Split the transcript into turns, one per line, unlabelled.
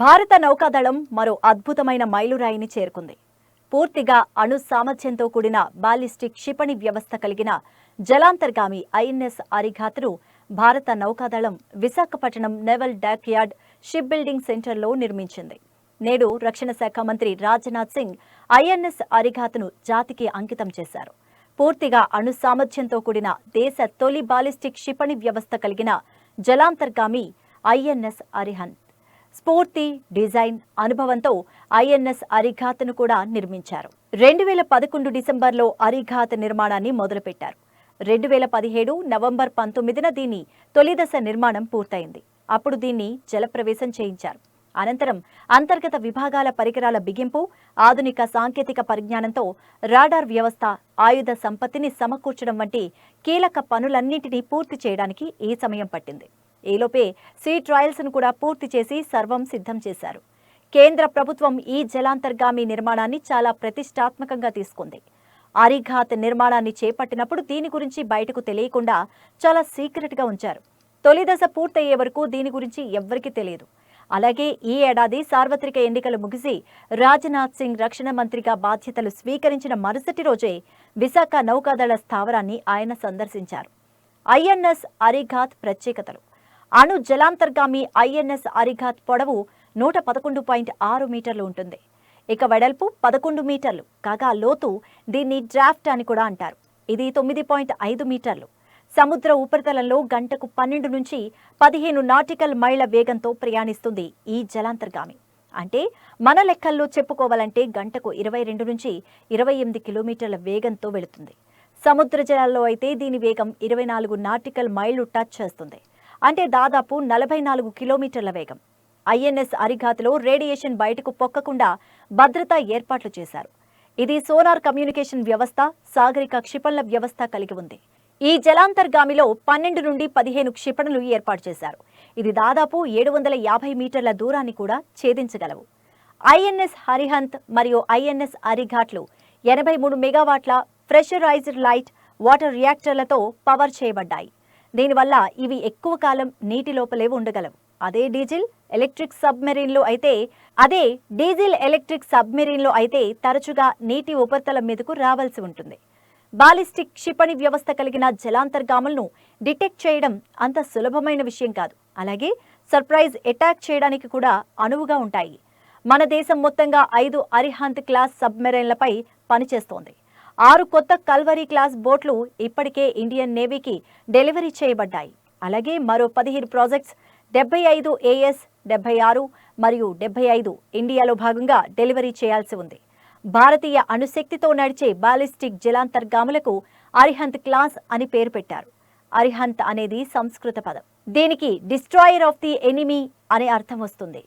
భారత నౌకాదళం మరో అద్భుతమైన మైలురాయిని చేరుకుంది. పూర్తిగా అణు సామర్థ్యంతో కూడిన బాలిస్టిక్ క్షిపణి వ్యవస్థ కలిగిన జలాంతర్గామి ఐఎన్ఎస్ అరిఘాత్ను భారత నౌకాదళం Visakhapatnam naval dock yard ship building సెంటర్లో నిర్మించింది. నేడు రక్షణ శాఖ మంత్రి రాజ్నాథ్ సింగ్ ఐఎన్ఎస్ అరిఘాత్ను జాతికి అంకితం చేశారు. పూర్తిగా అణు సామర్థ్యంతో కూడిన దేశ తొలి బాలిస్టిక్ క్షిపణి వ్యవస్థ కలిగిన జలాంతర్గామి ఐఎన్ఎస్ అరిహంత్. స్ఫూర్తి డిజైన్ అనుభవంతో ఐఎన్ఎస్ అరిఘాత్ను కూడా నిర్మించారు. రెండు వేల పదకొండు డిసెంబర్లో అరిఘాత్ నిర్మాణాన్ని మొదలుపెట్టారు. రెండు వేల పదిహేడు నవంబర్ పంతొమ్మిదిన దీని తొలిదశ నిర్మాణం పూర్తయింది. అప్పుడు దీన్ని జలప్రవేశం చేయించారు. అనంతరం అంతర్గత విభాగాల పరికరాల బిగింపు ఆధునిక సాంకేతిక పరిజ్ఞానంతో రాడార్ వ్యవస్థ ఆయుధ సంపత్తిని సమకూర్చడం వంటి కీలక పనులన్నింటినీ పూర్తి చేయడానికి ఈ సమయం పట్టింది. ఈలోపే సీ ట్రయల్స్ను కూడా పూర్తి చేసి సర్వం సిద్ధం చేశారు. కేంద్ర ప్రభుత్వం ఈ జలాంతర్గామి నిర్మాణాన్ని చాలా ప్రతిష్టాత్మకంగా తీసుకుంది. అరిఘాత్ నిర్మాణాన్ని చేపట్టినప్పుడు దీని గురించి బయటకు తెలియకుండా చాలా సీక్రెట్గా ఉంచారు. తొలి దశ పూర్తయ్యే వరకు దీని గురించి ఎవ్వరికీ తెలియదు. అలాగే ఈ ఏడాది సార్వత్రిక ఎన్నికలు ముగిసి రాజ్నాథ్ సింగ్ రక్షణ మంత్రిగా బాధ్యతలు స్వీకరించిన మరుసటి రోజే విశాఖ నౌకాదళ స్థావరాన్ని ఆయన సందర్శించారు. ఐఎన్ఎస్ అరిఘాత్ ప్రత్యేకతలు. అణు జలాంతర్గామి ఐఎన్ఎస్ అరిఘాత్ పొడవు నూట పదకొండు పాయింట్ ఆరు మీటర్లు ఉంటుంది. ఇక వెడల్పు పదకొండు మీటర్లు. కాగా లోతు దీన్ని డ్రాఫ్ట్ అని కూడా అంటారు. ఇది తొమ్మిది పాయింట్ ఐదు మీటర్లు. సముద్ర ఉపరితలంలో గంటకు పన్నెండు నుంచి పదిహేను నాటికల్ మైళ్ళ వేగంతో ప్రయాణిస్తుంది ఈ జలాంతర్గామి. అంటే మన లెక్కల్లో చెప్పుకోవాలంటే గంటకు ఇరవై రెండు నుంచి ఇరవై ఎనిమిది కిలోమీటర్ల వేగంతో వెళుతుంది. సముద్ర జలాల్లో అయితే దీని వేగం ఇరవై నాలుగు నాటికల్ మైళ్ళు టచ్ చేస్తుంది. అంటే దాదాపు నలభై నాలుగు కిలోమీటర్ల వేగం. ఐఎన్ఎస్ అరిఘాత్లో రేడియేషన్ బయటకు పొక్కకుండా భద్రతా ఏర్పాట్లు చేశారు. ఇది సోనార్ కమ్యూనికేషన్ వ్యవస్థ సాగరిక క్షిపణుల వ్యవస్థ కలిగి ఉంది. ఈ జలాంతర్గామిలో పన్నెండు నుండి పదిహేను క్షిపణులు ఏర్పాటు చేశారు. ఇది దాదాపు ఏడు వందల యాభై మీటర్ల దూరాన్ని కూడా ఛేదించగలవు. ఐఎన్ఎస్ హరిహంత్ మరియు ఐఎన్ఎస్ అరిఘాట్లు ఎనభై మూడు మెగావాట్ల ప్రెషరైజ్డ్ లైట్ వాటర్ రియాక్టర్లతో పవర్ చేయబడ్డాయి. దీనివల్ల ఇవి ఎక్కువ కాలం నీటి లోపలే ఉండగలవు. అదే డీజిల్ ఎలక్ట్రిక్ సబ్మెరీన్లో అయితే అదే డీజిల్ ఎలక్ట్రిక్ సబ్మెరీన్లో అయితే తరచుగా నీటి ఉపరితలం మీదకు రావాల్సి ఉంటుంది. బాలిస్టిక్ క్షిపణి వ్యవస్థ కలిగిన జలాంతర్గాములను డిటెక్ట్ చేయడం అంత సులభమైన విషయం కాదు. అలాగే సర్ప్రైజ్ అటాక్ చేయడానికి కూడా అనువుగా ఉంటాయి. మన దేశం మొత్తంగా ఐదు అరిహంత్ క్లాస్ సబ్మెరైన్లపై పనిచేస్తోంది. ఆరు కొత్త కల్వరీ క్లాస్ బోట్లు ఇప్పటికే ఇండియన్ నేవీకి డెలివరీ చేయబడ్డాయి. అలాగే మరో పదిహేను ప్రాజెక్ట్స్ డెబ్బై ఐదు ఏఎస్ డెబ్బై ఆరు మరియు డెబ్బై ఐదు ఇండియాలో భాగంగా డెలివరీ చేయాల్సి ఉంది. భారతీయ అణుశక్తితో నడిచే బాలిస్టిక్ జలాంతర్గాములకు అరిహంత్ క్లాస్ అని పేరు పెట్టారు. అరిహంత్ అనేది సంస్కృత పదం. దీనికి డిస్ట్రాయర్ ఆఫ్ ది ఎనిమీ అనే అర్థం వస్తుంది.